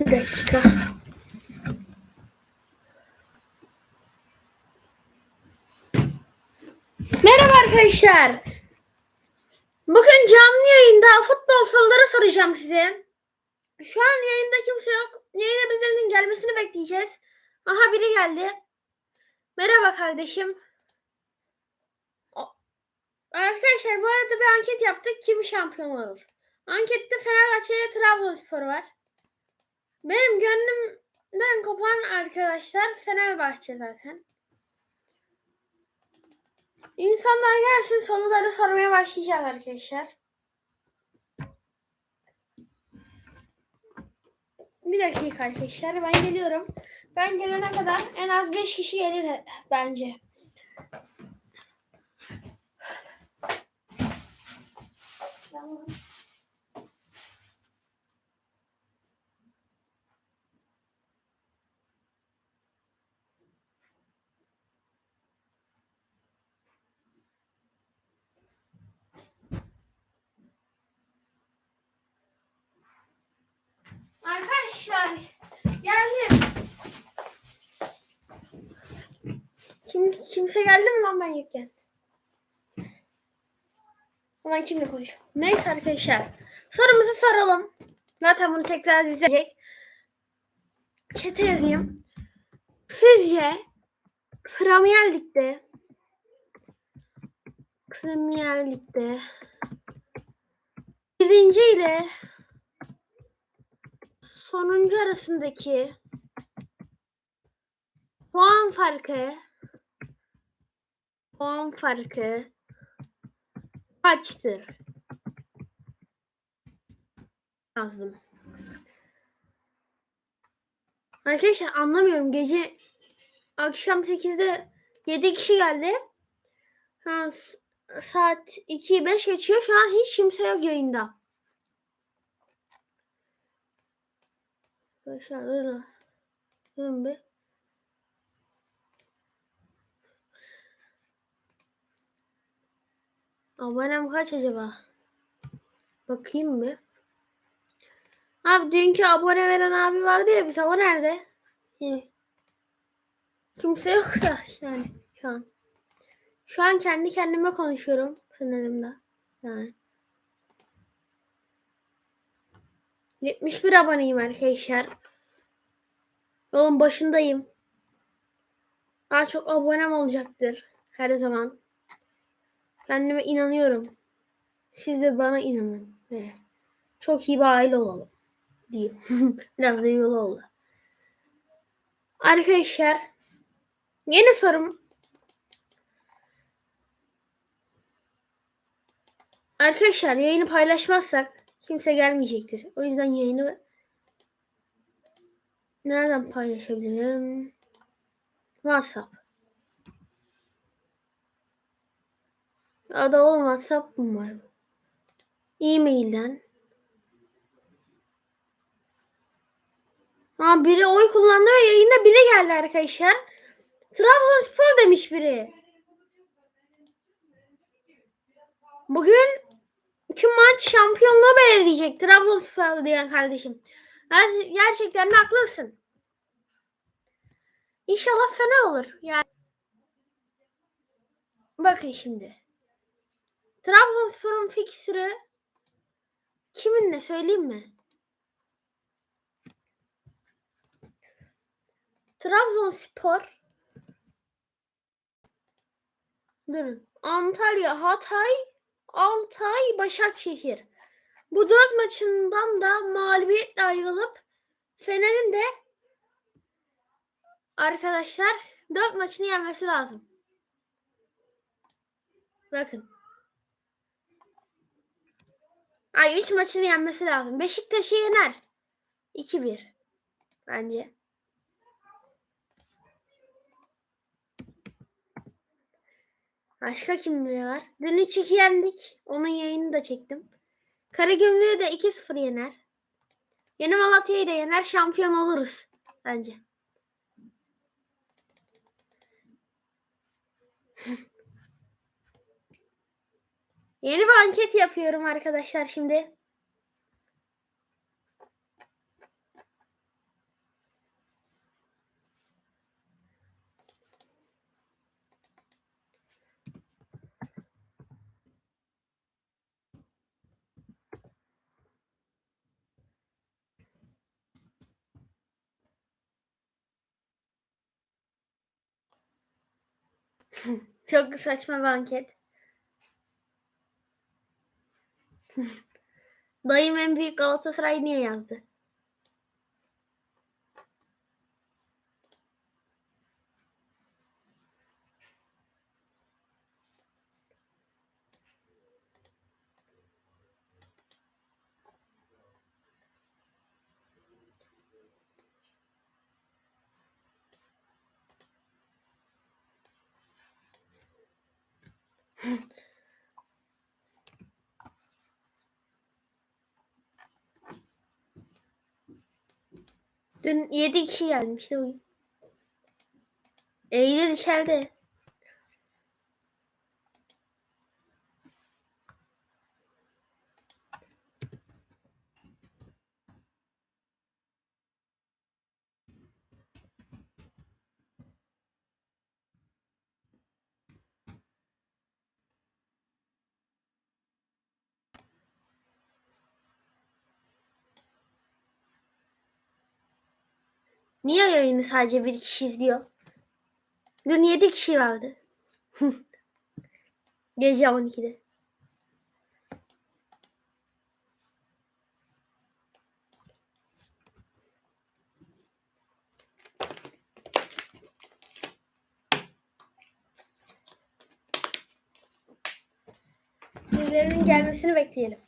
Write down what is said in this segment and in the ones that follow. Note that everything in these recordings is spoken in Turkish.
Bir dakika. Merhaba arkadaşlar. Bugün canlı yayında futbol soruları soracağım size. Şu an yayında kimse yok. Yayına bizlerin gelmesini bekleyeceğiz. Aha biri geldi. Merhaba kardeşim. Arkadaşlar bu arada bir anket yaptık. Kim şampiyon olur? Ankette Fenerbahçe ile Trabzonspor var. Benim gönlümden kopan arkadaşlar Fenerbahçe zaten. İnsanlar gelsin soruları sormaya başlayacağız arkadaşlar. Bir dakika arkadaşlar ben geliyorum. Ben gelene kadar en az 5 kişi gelir bence. Arkadaşlar geldim. Kim, kimse geldi mi lan ben yokken? Ama kimle konuşuyor? Neyse arkadaşlar. Sorumuzu soralım. Zaten bunu tekrar izleyecek. Çete yazayım. Sizce Premier Lig'de Premier Lig'de birinci ile sonuncu arasındaki puan farkı puan farkı kaçtır? Yazdım. Arkadaşlar anlamıyorum. Gece akşam 8'de 7 kişi geldi. S- saat 2 5 geçiyor. Şu an hiç kimse yok yayında. Arkadaşlar öyle. Durun bir. Abonem kaç acaba? Bakayım bir. Abi dünkü abone veren abi vardı ya biz o nerede? Yani. Kimse yok da yani şu an. Şu an kendi kendime konuşuyorum sınırımda. Yani. 71 aboneyim arkadaşlar. Yolun başındayım. Daha çok abonem olacaktır her zaman. Kendime inanıyorum. Siz de bana inanın. Ve çok iyi bir aile olalım. Diyeyim. Biraz da yolu oldu. Arkadaşlar yeni sorum. Arkadaşlar yayını paylaşmazsak kimse gelmeyecektir. O yüzden yayını nereden paylaşabilirim? WhatsApp. Ya da o WhatsApp mı var? E-mail'den. Ha biri oy kullandı ve yayında biri geldi arkadaşlar. Trabzonspor demiş biri. Bugün iki maç şampiyonluğu belirleyecek Trabzonspor diyen kardeşim. Ger- Gerçekten haklısın. İnşallah fena olur. Yani bakın şimdi. Trabzonspor'un fikstürü kiminle söyleyeyim mi? Trabzonspor Durun. Antalya, Hatay, Altay, Başakşehir. Bu dört maçından da mağlubiyetle ayrılıp Fener'in de arkadaşlar dört maçını yenmesi lazım. Bakın. Ay üç maçını yenmesi lazım. Beşiktaş'ı yener. 2-1 bence. Başka kimleri var? Dün 3-2 yendik. Onun yayını da çektim. Karagümrük'ü de 2-0 yener. Yeni Malatya'yı da yener. Şampiyon oluruz. Bence. Yeni bir anket yapıyorum arkadaşlar şimdi. Çok saçma bir anket. Dayım en büyük Galatasaray niye yazdı? Dün 7 kişi gelmişti bugün. Eylül içeride. Niye yayını sadece bir kişi izliyor? Dün 7 kişi vardı. Gece 12'de. Birilerinin gelmesini bekleyelim.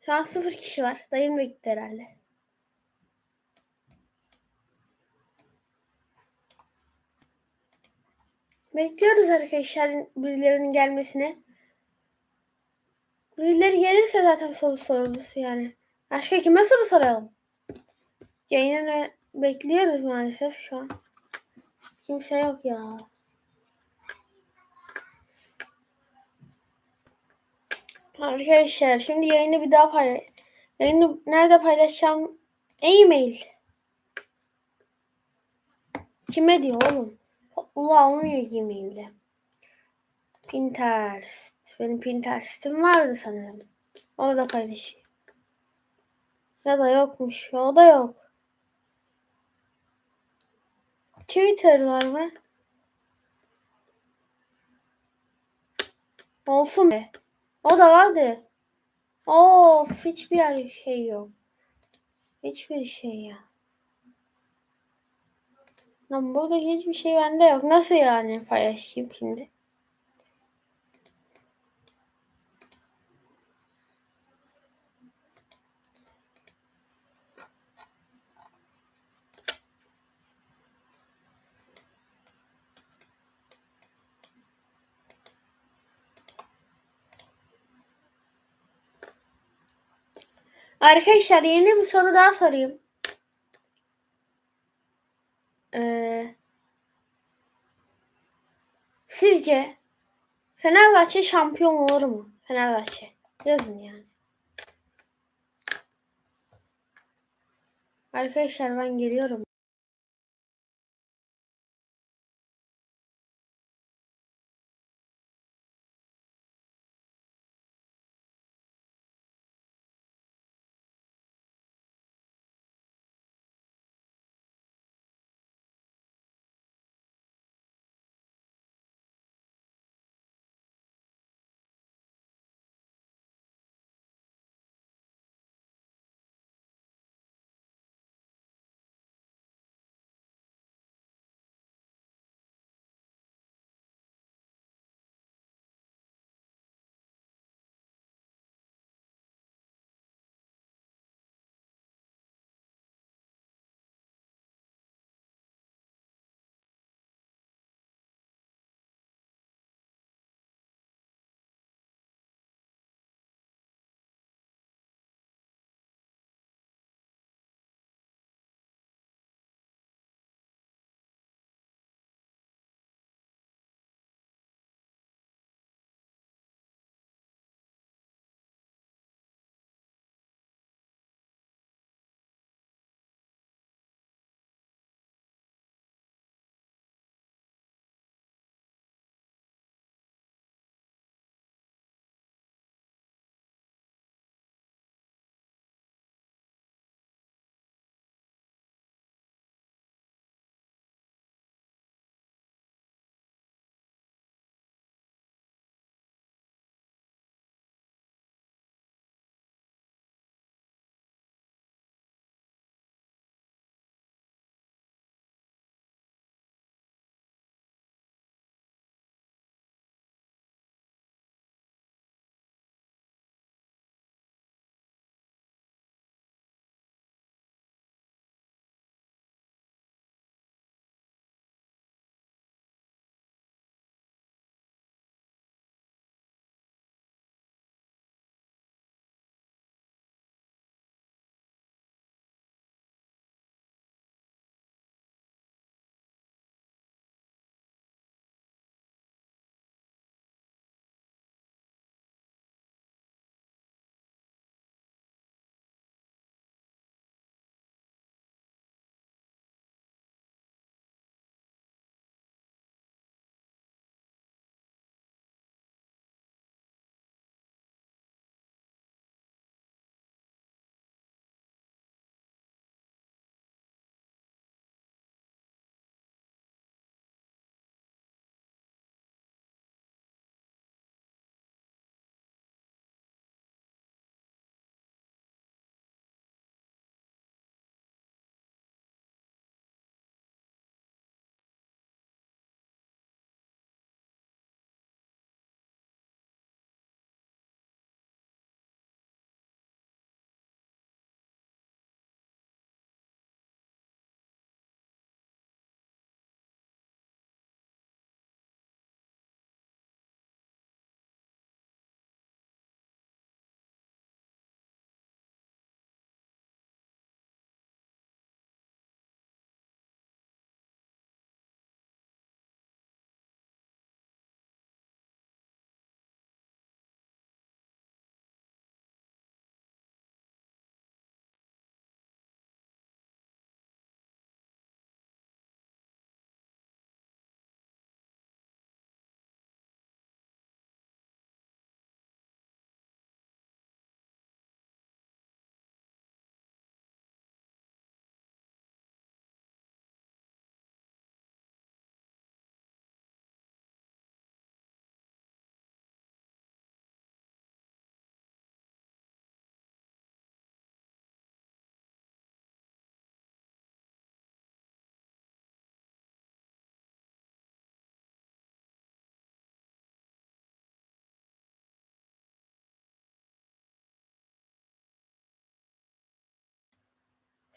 Şu an sıfır kişi var. Dayım da gitti herhalde. Bekliyoruz arkadaşlar birilerinin gelmesini. Birileri gelirse zaten soru sorulur yani. Başka kime soru soralım? Yayını bekliyoruz maalesef şu an. Kimse yok ya. Arkadaşlar şimdi yayını bir daha paylaş. Yayını nerede paylaşacağım? E-mail. Kime diyor oğlum? Ula olmuyor e-mailde. Pinterest. Benim Pinterest'im vardı sanırım. Orada paylaşayım. Ya da yokmuş. O da yok. Twitter var mı? Olsun be. O da vardı. Of hiçbir şey yok. Hiçbir şey ya. Lan burada hiçbir şey bende yok. Nasıl yani paylaşayım şimdi? Arkadaşlar yeni bir soru daha sorayım. Ee, sizce Fenerbahçe şampiyon olur mu? Fenerbahçe. Yazın yani. Arkadaşlar ben geliyorum.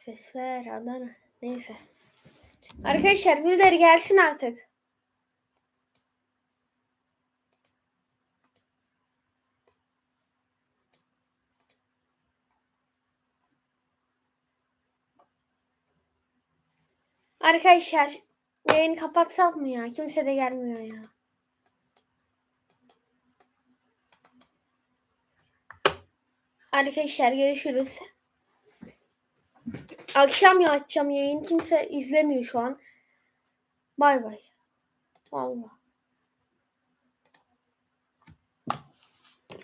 Ses ver Adana. Neyse. Arkadaşlar birileri gelsin artık. Arkadaşlar yayını kapatsak mı ya? Kimse de gelmiyor ya. Arkadaşlar görüşürüz. Akşam ya açacağım yayın. Kimse izlemiyor şu an. Bay bay. Vallahi.